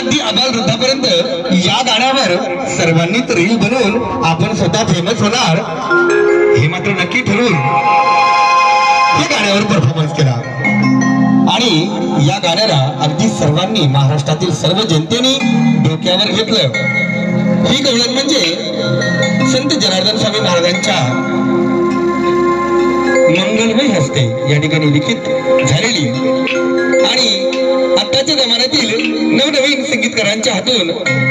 अगदी अबाल वृद्धापर्यंत या गाण्यावर सर्वांनीच रील बनवून आपण स्वतः फेमस होणार. हे मात्र नक्की ठरवून या गाण्यावर परफॉर्मन्स केला. आणि या गाण्याला अगदी सर्वांनी महाराष्ट्रातील सर्व जनतेने डोक्यावर घेतलं. ही गवळण म्हणजे संत जनार्दन स्वामी महाराजांच्या मंगलमय हस्ते या ठिकाणी लिखित झालेली. आणि आताच्या जमान्यातील नवनवीन संगीतकारांच्या हातून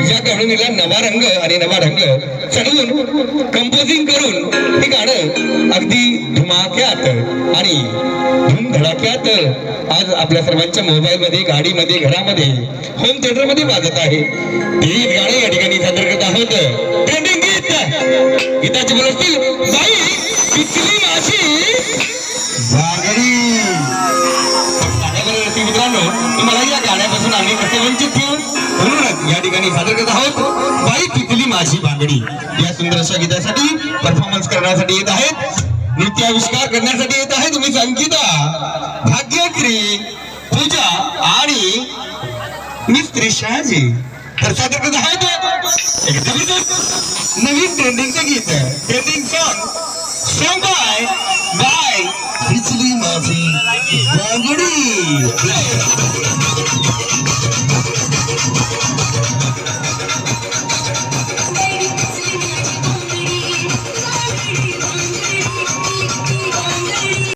या गवळणीला नवा रंग आणि नवा रंग चढवून कंपोजिंग करून हे गाणं अगदी धुमाक्यात आणि धुमधडाक्यात आज आपल्या सर्वांच्या मोबाईल मध्ये गाडीमध्ये घरामध्ये होम थिएटरमध्ये वाजत आहे. ते गाणं या ठिकाणी सादर करत आहोत. ट्रेंडिंग गीत. गीताचे बोल असतील बाई पिकली माझी गाण्यापासून आम्ही कसे वंचित ठेवू? म्हणूनच या ठिकाणी सादर करत आहोत बाई पिकली माझी बांगडी. या सुंदर अशा गीतासाठी परफॉर्मन्स करण्यासाठी येत आहेत. नृत्याविष्कार करण्यासाठी येत आहे तुम्ही संगीता भाग्यक्री पूजा आणि मिस्त्री शहाजी. तर सादर करत आहेत. नवीन ट्रेंडिंगचं गीत trending song song bye bye पिचली माझी बांगडी.